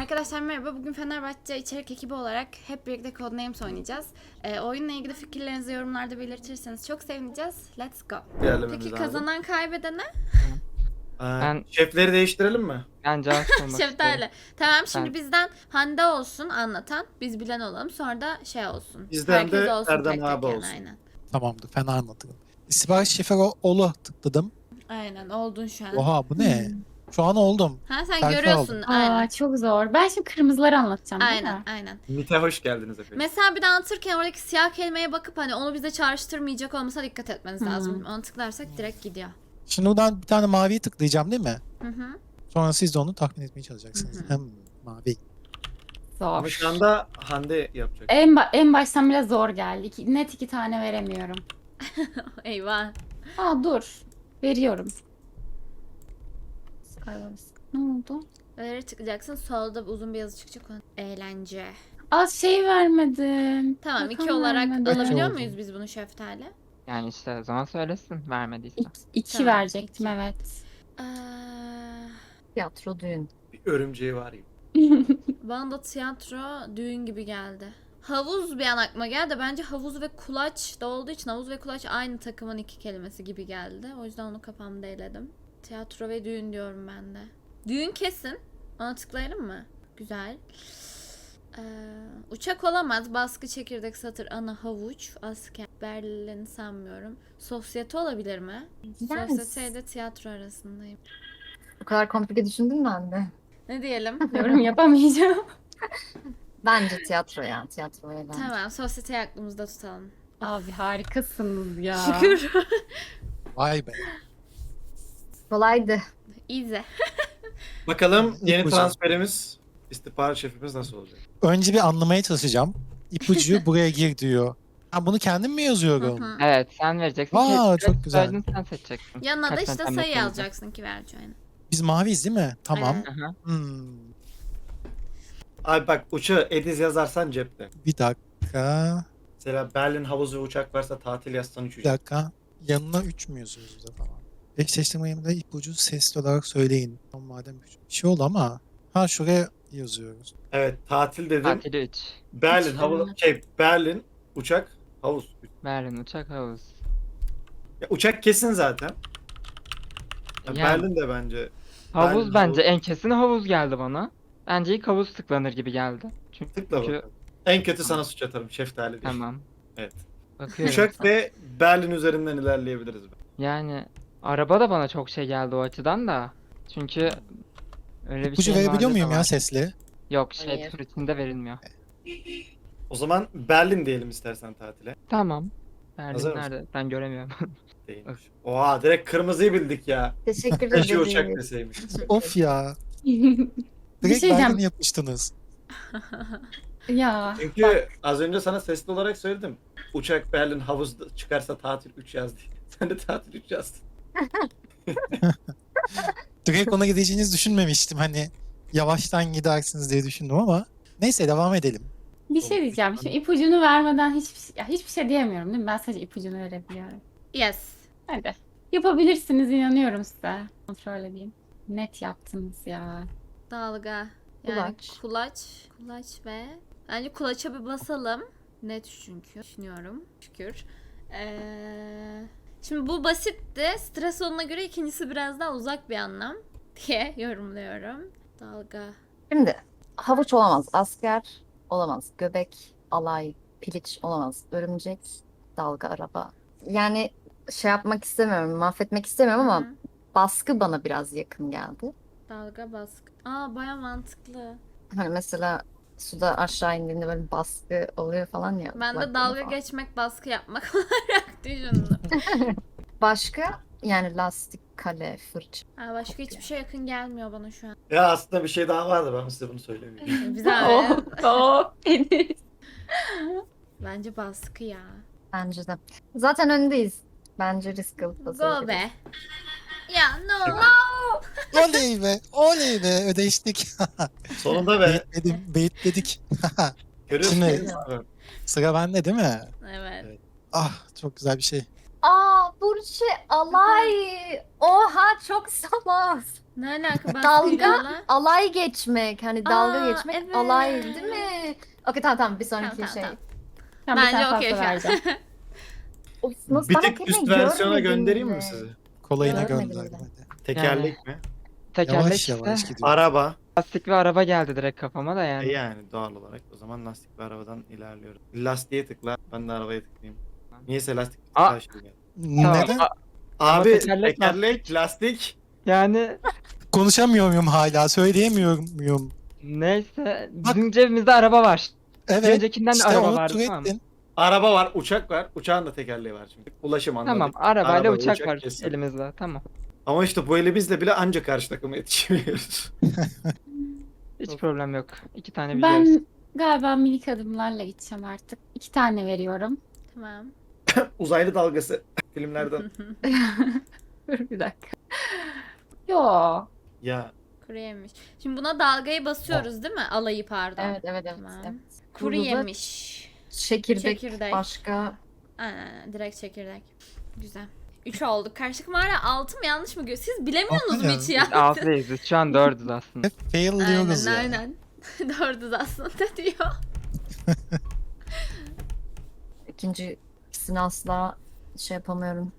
Arkadaşlar merhaba. Bugün Fenerbahçe içerik ekibi olarak hep birlikte Codenames oynayacağız. Ee, oyunla ilgili fikirlerinizi yorumlarda belirtirseniz çok sevineceğiz. Let's go. Peki kazanan kaybedene? Aa, Ben- Şefleri değiştirelim mi? Ben cevap sormak istiyorum. Şeftali. Tamam şimdi Ben- bizden Hande olsun anlatan. Biz bilen olalım. Sonra da şey olsun. Bizden de olsun Erdem tek tek abi yani, olsun. Aynen. Tamamdır fena anlatırım. İstihbarat Şeferoğlu tıkladım. Aynen oldun şu an. Oha bu ne? Şu an oldum. Ha sen Terfi görüyorsun. aldım. Aynen. Aa çok zor. Ben şimdi kırmızıları anlatacağım değil Aynen mi? aynen. MIT'e hoş geldiniz efendim. Mesela bir de anlatırken oradaki siyah kelimeye bakıp hani onu bize çağrıştırmayacak olmasına dikkat etmeniz Hı. lazım. Onu tıklarsak direkt gidiyor. Şimdi buradan bir tane maviyi tıklayacağım değil mi? Hı hı. Sonra siz de onu tahmin etmeye çalışacaksınız. Hı hı. Hem mavi. Ama Zor. şu anda Hande yapacak. En, ba- en baştan bile zor geldi. İki- net iki tane veremiyorum. Eyvah. Aa dur. Veriyorum. Skywars. Ne oldu? Öyle tıklayacaksın. Solda uzun bir yazı çıkacak. Onu- Eğlence. Az şey vermedim. Tamam Rakam iki olarak vermedim. Kaç alabiliyor oldu? muyuz biz bunu şeftali? Yani işte o zaman söylesin vermediyse. İki, iki Tamam, verecektim iki. evet. Ee, Tiyatro düğün. Bir örümceği var ya. bana da tiyatro düğün gibi geldi. Havuz bir an aklıma geldi. Bence havuz ve kulaç da olduğu için havuz ve kulaç aynı takımın iki kelimesi gibi geldi. O yüzden onu kafamda eledim. Tiyatro ve düğün diyorum ben de. Düğün kesin. Ona tıklayalım mı? Güzel. Ee, uçak olamaz. Baskı, çekirdek, satır, ana, havuç, asker, Berlin sanmıyorum. Sosyete olabilir mi? Yani- Sosyete ile tiyatro arasındayım. O kadar komplike düşündüm ben de. Ne diyelim? Yorum yapamayacağım. Bence tiyatro ya. Tiyatroya ben. tamam, sosyeteyi aklımızda tutalım. Abi harikasınız ya. Şükür. Vay be. Kolaydı. Easy. Bakalım yeni Hocam. transferimiz istihbarat şefimiz nasıl olacak? Önce bir anlamaya çalışacağım. İpucu buraya gir diyor. Ha bunu kendim mi yazıyorum? Hı hı. Evet sen vereceksin. Aa, Ki- çok güzel. Söyledin, sen seçeceksin. Yanına da Kaç işte tane sayı olacak? yazacaksın ki vereceğini. Biz maviyiz değil mi? Tamam. Hı hı. Hmm, Abi bak uçağı Ediz yazarsan cepte. bir dakika. Mesela Berlin havuzu ve uçak varsa tatil yazsan 3 Bir dakika. Yanına 3 mü yazıyoruz burada falan? Eşleştirmeyimde ipucu sesli olarak söyleyin. Madem bir şey oldu ama. Ha şuraya yazıyoruz. Evet tatil dedim. Tatili 3. Berlin tane. şey Berlin uçak havuz. Berlin uçak havuz. Ya, uçak kesin zaten. Ya, Yani- Berlin de bence. Havuz Berlin, bence havuz. en kesin havuz geldi bana. Bence ilk havuz tıklanır gibi geldi. Çünkü Tıkla bakalım. En kötü sana suç atarım şeftali diye. tamam. Evet. Bakıyorum. Uçak ve Berlin üzerinden ilerleyebiliriz. Yani araba da bana çok şey geldi o açıdan da. Çünkü öyle bir şey verebiliyor muyum ya sesli? Yok şey Hayır. verilmiyor. O zaman Berlin diyelim istersen tatile. Tamam. Berlin Hazır mısın? nerede? Ben göremiyorum. Değilmiş. Oha direkt kırmızıyı bildik ya. Teşekkür Keşke ederim. uçak deseymiş. Of ya. Direkt şey Berlin diyeceğim. yapmıştınız. ya. Çünkü az önce sana sesli olarak söyledim. Uçak Berlin havuz çıkarsa tatil 3 yaz diye. Sen de tatil 3 yazdın. Direkt ona gideceğinizi düşünmemiştim. Hani yavaştan gidersiniz diye düşündüm ama. Neyse devam edelim. Bir şey diyeceğim. Şimdi ipucunu vermeden hiçbir şey, ya hiçbir şey diyemiyorum değil mi? Ben sadece ipucunu verebiliyorum. Yes. Hadi. Yapabilirsiniz inanıyorum size. Kontrol edeyim. Net yaptınız ya. Dalga. Yani Kulaç. kulaç. Kulaç ve bence kulaça bir basalım. Net çünkü düşünüyorum. Şükür. Ee, şimdi bu basitti. Stres oluna göre ikincisi biraz daha uzak bir anlam diye yorumluyorum. Dalga. Şimdi havuç olamaz. Asker olamaz. Göbek, alay, piliç olamaz. Örümcek, dalga, araba. Yani şey yapmak istemiyorum, mahvetmek istemiyorum ama Hı. baskı bana biraz yakın geldi. Dalga baskı. Aa baya mantıklı. Hani mesela suda aşağı indiğinde böyle baskı oluyor falan ya. Ben de dalga falan. geçmek, baskı yapmak olarak düşündüm. Başka yani lastik, kale, fırça. Aa, başka hiçbir şey yakın gelmiyor bana şu an. Ya aslında bir şey daha vardı ben size bunu söylemiyorum. Güzel. Oh, oh. Bence baskı ya. Bence de. Zaten öndeyiz. Bence risk alıp Go be. Ya no. Oley be. Oley be. Ödeştik. Sonunda be. Beyitledim. Beyitledik. Görüyorsun Şimdi- değil mi? Sıra bende değil mi? Evet. Ah çok güzel bir şey. Aa Burçe alay. Oha çok salak. Ne alaka Dalga, alay geçmek. Hani dalga Aa, geçmek evet. alay değil mi? Okey tamam tamam bir sonraki Tamam, şey. tamam, Tamam, bir Bence tane okey pasta şu an. vereceğim. Of, nasıl Bir kelimeyi üst versiyona göndereyim bile. mi sizi? Kolayına Görmedim gönderdim bile. hadi. Tekerlek mi? Tekerlek Yavaş işte. yavaş gidiyor. Araba. Lastik ve araba geldi direkt kafama da E yani. yani doğal olarak. O zaman lastik ve arabadan ilerliyorum. Lastiğe tıkla. Ben de arabaya tıklayayım. Niyeyse lastik Aa. daha şey geldi. Tamam. Neden? A- Abi tekerlek, tekerlek, lastik. Yani Konuşamıyor muyum hala? Söyleyemiyorum muyum? neyse Bak. bizim cebimizde araba var. Evet. öncekinden de İşte araba onu vardı tamam. mı? Araba var, uçak var. Uçağın da tekerleği var şimdi. Ulaşım anladık. Tamam arabayla Araba, uçak, uçak var kesin. elimizde tamam. Ama işte bu elimizle bile anca karşı takıma yetişemiyoruz. Hiç problem yok. İki tane biliyoruz. Ben galiba minik adımlarla gideceğim artık. İki tane veriyorum. Tamam. Uzaylı dalgası filmlerden. Dur bir dakika. Yo. ya Kuru yemiş. Şimdi buna dalgayı basıyoruz değil mi? Alayı pardon. Evet evet evet. Tamam. evet. Kuru Burada yemiş. Çekirdek, Çekirdek. başka. Aynen direkt çekirdek. Güzel. 3 olduk. Karşı takım hala 6 mı yanlış mı? Siz bilemiyorsunuz mu Aynen. hiç ya? Biz altıyız. Biz şu an dördüz aslında. Hep fail diyoruz aynen ya. aynen. Dördüz aslında diyor. İkincisini asla şey yapamıyorum.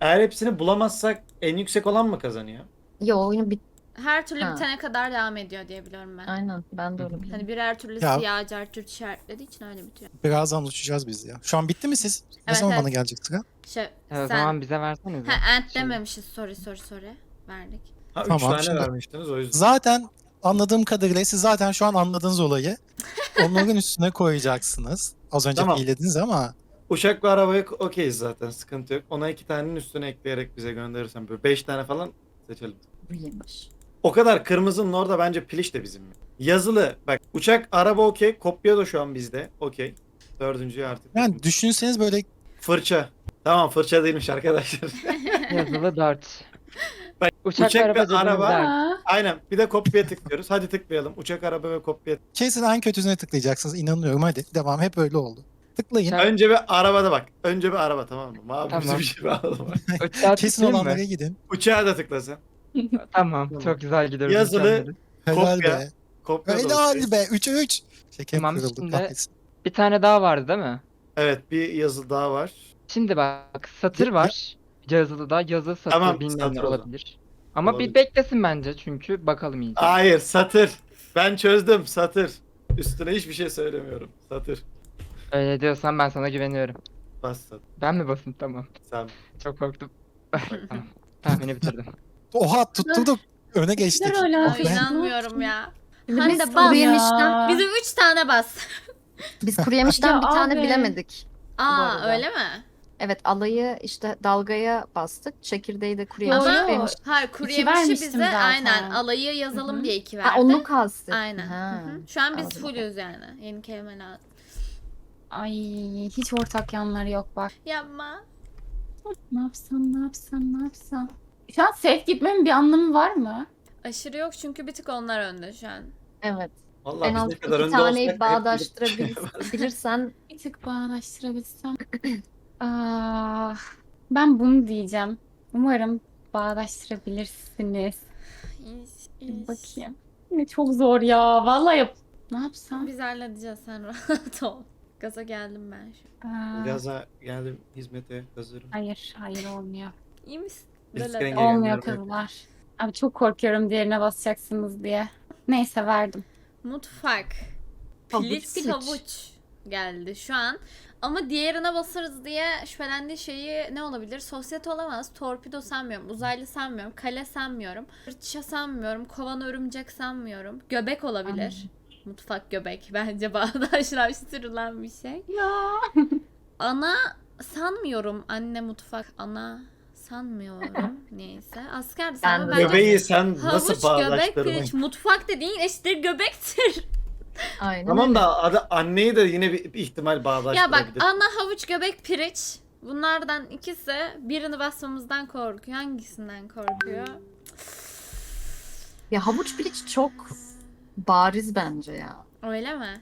Eğer hepsini bulamazsak en yüksek olan mı kazanıyor? Yo oyunu bit. Her türlü Ha. bitene kadar devam ediyor diye biliyorum ben. Aynen ben de öyle Hani biliyorum. birer türlü Ya- siyah cartürt işaretlediği için öyle bitiyor. Birazdan uçacağız biz ya. Şu an bitti mi siz? Ne Evet, zaman evet. bana gelecek sıra? Şey, E, o sen... zaman bize versenize. Ha, ant Şey- dememişiz. Sorry sorry sorry. Verdik. Ha, üç Tamam, tane şimdi- vermiştiniz o yüzden. Zaten anladığım kadarıyla siz zaten şu an anladığınız olayı onların üstüne koyacaksınız. Az önce Tamam. fiilediniz ama Uçak ve arabaya okeyiz zaten sıkıntı yok. Ona iki tanenin üstüne ekleyerek bize gönderirsen böyle beş tane falan seçelim. Bu yemiş. O kadar kırmızının orada bence piliç de bizim. Yazılı bak uçak araba okey kopya da şu an bizde okey. Dördüncüyü artık. yani düşünseniz böyle Fırça. Tamam fırça değilmiş arkadaşlar. Yazılı dört. Bak, Uçak, uçak ve araba cebimizde. araba- Aynen bir de kopya tıklıyoruz. Hadi tıklayalım. Uçak araba ve kopya. kesin en kötüsüne tıklayacaksınız. İnanıyorum hadi. Devam hep öyle oldu. Tıklayın. Uçak- Önce bir arabada bak. Önce bir araba tamam mı? Mavi Tamam. bir şey alalım. Uçağa Kesin olanlara mı? gidin. Uçağa da tıklasın. Tamam, Tamam. çok güzel gidiyoruz. Yazılı- mükemmel. Helal Kopya. be. Kopya da Helal okey. be. 3'e 3. Şeker Tamam, kırıldı. şimdi- kahretsin. Bir tane daha vardı değil mi? Evet bir yazı daha var. Şimdi bak satır var. Yazılı da yazı satır Tamam, bilmem satır ne o zaman. olabilir. Ama Olabilir. bir beklesin bence çünkü bakalım iyice. Hayır satır. Ben çözdüm satır. Üstüne hiçbir şey söylemiyorum. Satır. Öyle diyorsan ben sana güveniyorum. Bas satır. Ben mi basayım tamam. Sen Çok korktum. tamam. Tahmini bitirdim. Oha tutturduk. Öne geçtik. Güzel öyle. Oh be. inanmıyorum ya. Şimdi Hande biz bas kuru yemişten, Bizim 3 tane bas. biz kuru yemişten Ya bir tane abi. bilemedik. Aa arada. öyle mi? Evet alayı işte dalgaya bastık. Çekirdeği de kuru Yo, yemiş. yo. yemiş. Hayır kuru İki yemişi vermiştim bize zaten. aynen alayı yazalım diye 2 verdi. Ha, onu kastettim. Aynen. Ha. Hı hı. Şu an biz Anladım. fullüz yani. Yeni kelime lazım. Ay hiç ortak yanları yok bak. Yapma. Ne yapsam ne yapsam ne yapsam. Şu an safe gitmemin bir anlamı var mı? Aşırı yok çünkü bir tık onlar önde şu an. Evet. Vallahi en biz az ne iki kadar önde taneyi olsak bağdaştırabilirsen Bir tık bağdaştırabilsem. ah, ben bunu diyeceğim. Umarım bağdaştırabilirsiniz. İş, Bir iş. bakayım. Ne çok zor ya. Vallahi yap. Ne yapsam? Biz halledeceğiz sen rahat ol. Gaza geldim ben şu. Aa, Gaza geldim hizmete hazırım. hayır, hayır olmuyor. İyi misin? Biz Böyle senin de. gel- Olmuyor Gelenler kızlar. Abi çok korkuyorum diğerine basacaksınız diye. Neyse verdim. Mutfak. Havuç, Piliç piliç. havuç geldi şu an. Ama diğerine basarız diye şüphelendiği şeyi ne olabilir? Sosyete olamaz. Torpido sanmıyorum. Uzaylı sanmıyorum. Kale sanmıyorum. Fırça sanmıyorum. Kovan örümcek sanmıyorum. Göbek olabilir. Mutfak göbek. Bence bağdaşlaştırılan bir şey. Ya. Ana sanmıyorum. Anne mutfak. Ana sanmıyorum. Neyse. Asker de Ben sanmıyorum. de Bence Göbeği sen Havuç, nasıl göbek, bağdaştırdın? Mutfak dediğin eşittir göbektir. aynen Tamam öyle. da adı anneyi de yine bir, bir ihtimal. Ya bak ana havuç göbek piriç. Bunlardan ikisi birini basmamızdan korkuyor. Hangisinden korkuyor? Ya havuç piliç çok bariz bence ya. Öyle mi?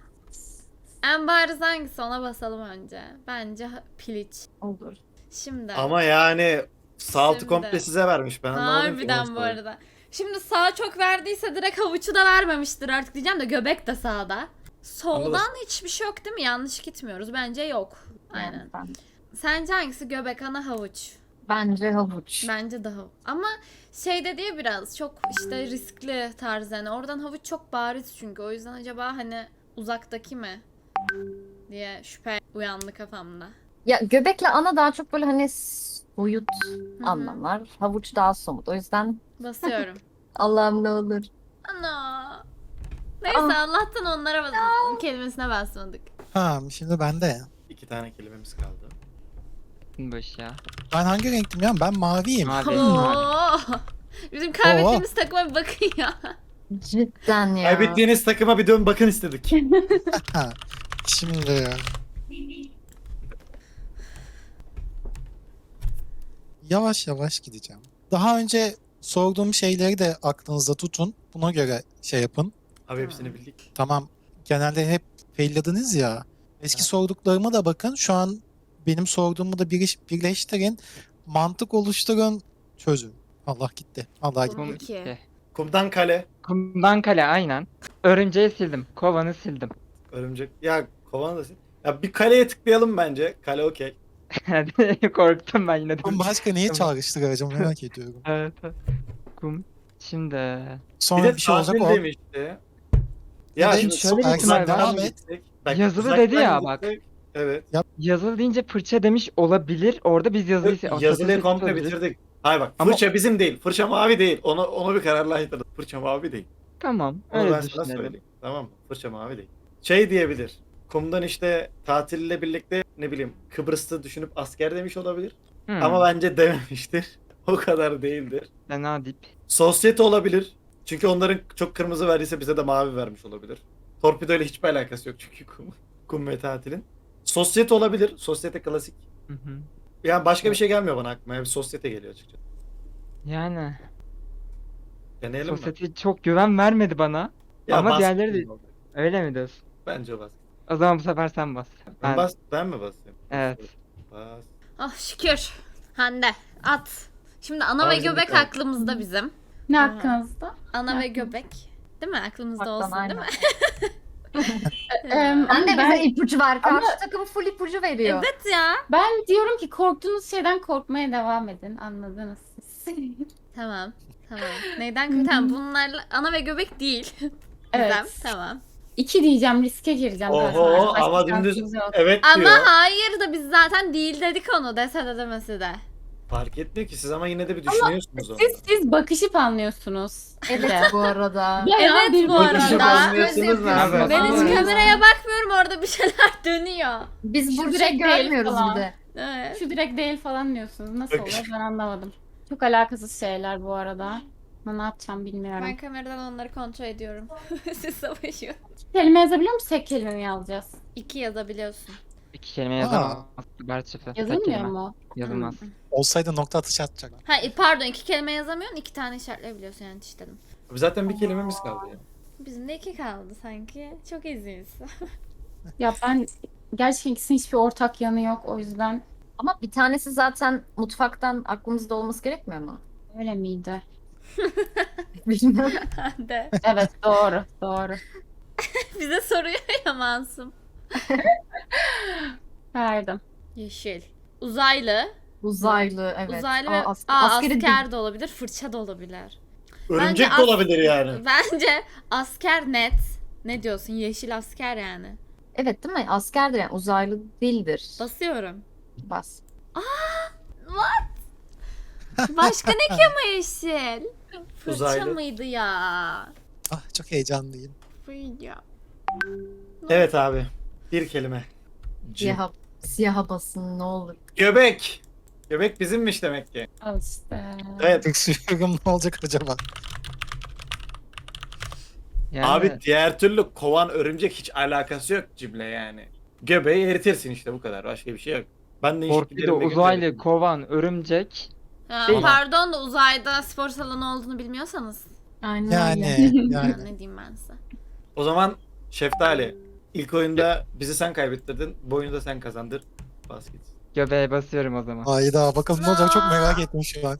En bariz hangisi ona basalım önce. Bence ha- piliç. Olur. Şimdi. Ama yani Sağ altı Şimdi. komple size vermiş. Ben anlamadım ki Harbiden bu arada. Şimdi sağ çok verdiyse direkt havuçu da vermemiştir artık diyeceğim de göbek de sağda. Soldan Anladım. hiçbir şey yok değil mi? Yanlış gitmiyoruz. Bence yok. Aynen. Yani ben- Sence hangisi göbek ana havuç? Bence havuç. Bence de havuç. Ama şey de diye biraz çok işte riskli tarz yani. Oradan havuç çok bariz çünkü. O yüzden acaba hani uzaktaki mi? diye şüphe uyandı kafamda. Ya göbekle ana daha çok böyle hani soyut hı. anlamlar. Havuç daha somut. O yüzden Basıyorum. Allah'ım ne olur. Ana. Neyse Ah. Allah'tan onlara basmadık. Kelimesine basmadık. Ha şimdi bende. İki tane kelimemiz kaldı. Boş ya. Ben hangi renktim ya? Ben maviyim. Mavi. mavi. Oo. Bizim kaybettiğimiz takıma bir bakın ya. Cidden ya. Kaybettiğiniz takıma bir dön bakın istedik. Ha. Şimdi yavaş yavaş gideceğim. Daha önce sorduğum şeyleri de aklınızda tutun. Buna göre şey yapın. Abi hepsini bildik. Tamam. Genelde hep faillediniz ya. Eski Evet. sorduklarıma da bakın. Şu an benim sorduğumu da biriş, birleştirin. Mantık oluşturun. Çözün. Allah gitti. Allah gitti. Kum Kum iki. gitti. Kumdan kale. Kumdan kale aynen. Örümceği sildim. Kovanı sildim. Örümcek. Ya kovan da Ya bir kaleye tıklayalım bence. Kale okey. Korktum ben yine de. Ama başka neyi Tamam. çağrıştıracağım merak ediyorum. Evet. evet. Kum. Şimdi Bir Sonra de bir şey olacak tahmin o. demişti. Ya Bir de şimdi şöyle bir ihtimal var. devam Bak, Yazılı uzaktan dedi ya bak. gitsek- Evet. yazılı deyince fırça demiş olabilir. Orada biz yazıyı Yazılıyı komple bitirdik. Hayır bak Ama- fırça bizim değil. Fırça mavi değil. Onu onu bir kararla ayırdık. Fırça mavi değil. Tamam. Onu öyle ben sana düşünelim. söyleyeyim. Tamam mı? Fırça mavi değil. Şey diyebilir. Kumdan işte tatille birlikte ne bileyim Kıbrıs'ta düşünüp asker demiş olabilir. Hmm, Ama bence dememiştir. O kadar değildir. Fena dip. Sosyete olabilir. Çünkü onların çok kırmızı verdiyse bize de mavi vermiş olabilir. Torpido ile hiçbir alakası yok çünkü kum, kum ve tatilin. Sosyete olabilir. Sosyete klasik. Hı hı. Yani başka bir şey gelmiyor bana aklıma. Yani sosyete geliyor açıkçası. Yani Deneyelim mi? sosyete çok güven vermedi bana. Ya Ama diğerleri de- Öyle mi diyorsun? Bence bas. O zaman bu sefer sen bas. Ben, bas, ben mi basayım? Evet. Bas. Oh şükür. Hande at. Şimdi ana Ama ve göbek tane- aklımızda bizim. Ne Aha. hakkınızda? Ana ve göbek. Değil mi? Aklımızda Haktan, olsun aynen. değil mi? Em, ben- bize ipucu ver. Karşı Ama- takım full ipucu veriyor. evet ya. Ben diyorum ki korktuğunuz şeyden korkmaya devam edin. Anladınız siz. Tamam. Tamam. Neyden tamam bunlarla ana ve göbek değil. evet. Tamam. İki diyeceğim riske gireceğim. Oho. Başka ama dümdüz- yok. Evet Ama diyor. hayır da biz zaten değil dedik onu dese de demesi de. Fark etmiyor ki siz ama yine de bir düşünüyorsunuz onu. Siz siz bakışıp anlıyorsunuz. Evet bu arada. Bayağı Evet, bir bu Bakışı arada. anlıyorsunuz ne Evet. Ben hiç Aynen. kameraya bakmıyorum orada bir şeyler dönüyor. Biz Şu direkt değil görmüyoruz falan. bir de. Evet. Şu direkt değil falan diyorsunuz. Nasıl Bakış. oluyor ben anlamadım. Çok alakasız şeyler bu arada. Ama ne yapacağım bilmiyorum. Ben kameradan onları kontrol ediyorum. Siz savaşıyorsunuz. Kelime yazabiliyor musun? Tek kelime mi yazacağız? İki yazabiliyorsun. İki kelime yazamaz. Yazılmıyor mu? Yazılmaz. Olsaydı nokta atışı atacak. Ha e, pardon iki kelime yazamıyorsun iki tane işaretleyebiliyorsun yani işte dedim. Zaten bir kelimemiz kaldı ya. Bizim de iki kaldı sanki. Çok eziyiz. Ya ben gerçekten ikisinin hiçbir ortak yanı yok o yüzden Ama bir tanesi zaten mutfaktan aklımızda olması gerekmiyor mu? öyle miydi? De. Evet doğru doğru. Bize soruyor ya Masum. Verdim. Yeşil. Uzaylı. Uzaylı evet. Uzaylı Aa, ve as- Aa, askeri asker de olabilir, fırça da olabilir. Örümcek Bence de as- olabilir yani. Bence asker net. Ne diyorsun? Yeşil asker yani. Evet değil mi? Askerdir yani uzaylı değildir. Basıyorum. Bas. Başka ne ki ama yeşil? Fırça Uzaylı. mıydı ya? Ah çok heyecanlıyım. Fırça. Evet abi. Bir kelime. Siyaha, siyaha basın ne olur. Göbek. Göbek bizimmiş demek ki. Al işte. Evet. Tıksıyorum ne olacak acaba? Yani Abi diğer türlü kovan örümcek hiç alakası yok cimle yani. Göbeği eritirsin işte bu kadar. Başka bir şey yok. Ben de torpido, uzaylı, kovan, örümcek. Ha, Değil. pardon da uzayda spor salonu olduğunu bilmiyorsanız. Aynen Yani yani. ne diyeyim ben size. O zaman Şeftali ilk oyunda bizi sen kaybettirdin. Bu oyunu da sen kazandır. Bas git. Göbeğe basıyorum o zaman. Hayda bakalım ne olacak çok merak ettim şu an.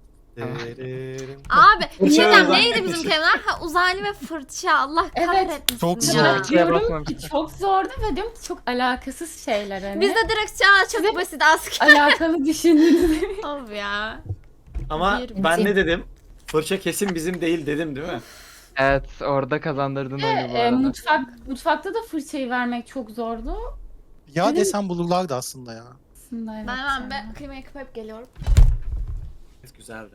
Abi neden ve neydi bizim kelimeler? Ha uzaylı ve fırça. Allah Evet, kahretmesin çok ya. zor. Diyorum ki çok zordu ve diyorum ki çok alakasız şeyler hani. Biz de direkt ya çok basit asker. alakalı düşündünüz. Of ya. Ama Bir- ben ne dedim? Fırça kesin bizim değil dedim değil mi? Evet orada kazandırdın oyunu bu E, arada. mutfak mutfakta da fırçayı vermek çok zordu. Ya Benim- desem bulurlardı aslında ya. Aslında evet. Ben hemen ya. be kıymayı kapayıp geliyorum. Güzeldi.